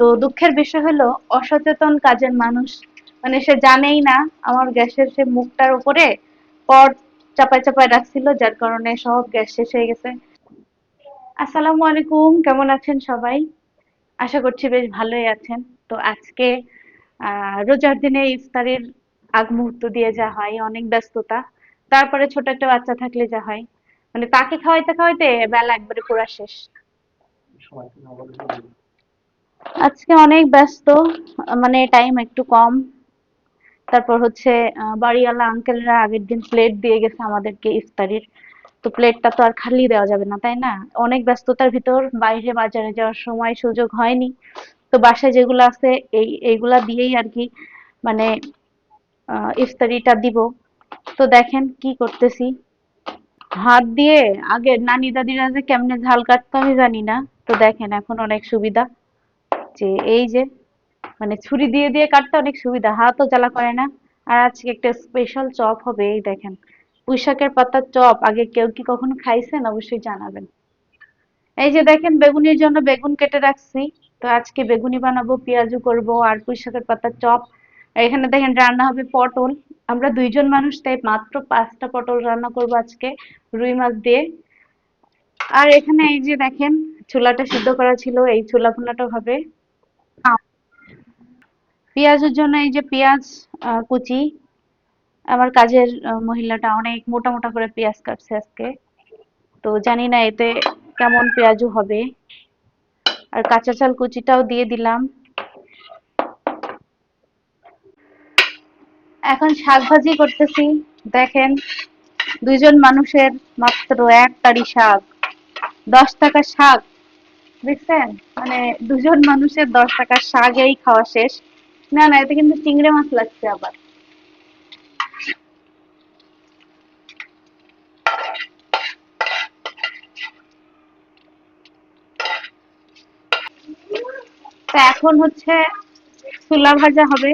তো দুঃখের বিষয় হলো, অসচেতন কাজের মানুষ মানে সে জানেই না আমার গ্যাসের সে মুখটার উপরে পট চাপায় চাপায় রাখছিল, যার কারণে সব গ্যাস শেষ হয়ে গেছে। আসসালামু আলাইকুম, কেমন আছেন সবাই? আশা করছি বেশ ভালোই আছেন। তো আজকে রোজার দিনে ইফতারের আগ মুহূর্ত দিয়ে যা হয়, অনেক ব্যস্ততা। তারপরে ছোট একটা বাচ্চা থাকলে যা হয়। মানে তাকে খাওয়াইতে খাওয়াইতে বেলা একবারে পুরা শেষ। আজকে অনেক ব্যস্ত মানে টাইম একটু কম। তারপর হচ্ছে বাড়িওয়ালা আঙ্কেলরা আগের দিন প্লেট দিয়ে গেছে আমাদেরকে ইফতারির। তো প্লেটটা তো আর খালি দেওয়া যাবে না, তাই না? অনেক ব্যস্ততার ভিতর বাইরে বাজারে যাওয়ার সময় সুযোগ হয়নি। তো বাসায় যেগুলো আছে, এই, এইগুলা দিয়েই আর কি মানে ইফতারিটা দিব। তো দেখেন কি করতেছি। হাত দিয়ে, আগে নানি দাদিরা যে কেমনে ঝাল কাটতো আমি জানি না। তো দেখেন এখন অনেক সুবিধা। যে এই যে মানে ছুরি দিয়ে দিয়ে কাটতে অনেক সুবিধা, হাতও জ্বালা করে না। আর আজকে একটা স্পেশাল চপ হবে, এই দেখেন। পুঁই শাকের পাতার চপ, আগে কেউ কি কখনো খাইছেন? অবশ্যই জানাবেন। এই যে দেখেন, বেগুনির জন্য বেগুন কেটে রাখছি। তো আজকে বেগুনি বানাবো পেঁয়াজু করব আর পুঁই শাকের পাতার চপ। এখানে দেখেন, রান্না হবে পটল। আমরা দুইজন মানুষ, তাই মাত্র পাঁচটা পটল রান্না করব আজকে, রুই মাছ দিয়ে। আর এখানে এই যে দেখেন, চুলাটা সিদ্ধ করা ছিল, এই চুলা ভুনাটা হবে। পেঁয়াজের জন্য এই যে পেঁয়াজ কুচি, আমার কাজের মহিলাটা অনেক মোটা মোটা করে পেঁয়াজ কাটছে আজকে। তো জানি না এতে কেমন পেঁয়াজু হবে। আর কাঁচা চাল কুচিটাও দিয়ে দিলাম। এখন শাক ভাজি করতেছি। দেখেন, দুইজন মানুষের মাত্র এক তারি শাক, দশ টাকা শাক। দেখছেন মানে দুজন মানুষের দশ টাকার শাকেই খাওয়া শেষ। না না, এতে কিন্তু চিংড়ি মাছ লাগছে আবার। তো এখন হচ্ছে ছোলা ভাজা হবে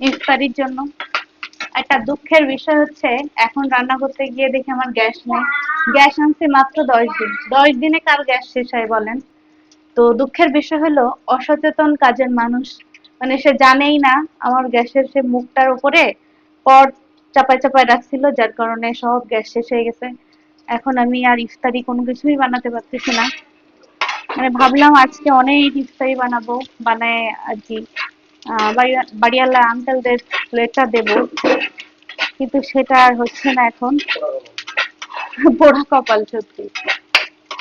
ইফতারির জন্য। একটা দুঃখের বিষয় হচ্ছে, এখন রান্না করতে গিয়ে দেখি আমার গ্যাস নেই। গ্যাস আনছি মাত্র দশ দিন। দশ দিনে কার গ্যাস শেষ হয় বলেন? তো দুঃখের বিষয় হলো, অসচেতন কাজের মানুষ মানে সে জানেই না আমার গ্যাসের সে মুখটার উপরে পট চাপায় চাপায় রাখছিল, যার কারণে সব গ্যাস শেষ হয়ে গেছে। এখন আমি আর ইফতারি কোনো কিছুই বানাতে পারতেছি না। মানে ভাবলাম আজকে অনেক ইফতারি বানাবো, বানায় আর কি বাড়িওয়ালা আঙ্কেলদের প্লেটটা দেব। কিন্তু সেটা আর হচ্ছে না এখন। পোড়া কপাল সত্যি।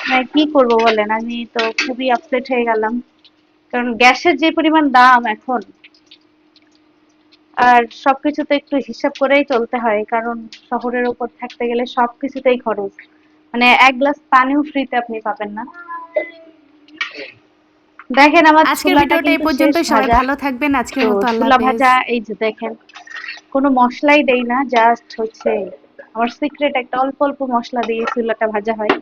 মানে কি করব বলেন? আমি তো খুবই আপসেট হয়ে গেলাম। কারণ গ্যাসের যে পরিমাণ দাম এখন আর সবকিছুতে একটু হিসাব করেই চলতে হয় কারণ শহরের উপর থাকতে গেলে সবকিছুতেই খরচ। মানে এক গ্লাস পানিও ফ্রিতে আপনি পাবেন না। দেখেন আমার আজকের ভিডিওটা এই পর্যন্তই সবাই ভালো থাকবেন আজকের মতো আল্লাহ ভাজা এই যে দেখেন কোনো মশলাই দেই না জাস্ট হচ্ছে আমার সিক্রেট একটা অল্প অল্প মশলা দিয়ে চুলাটা ভাজা হয়।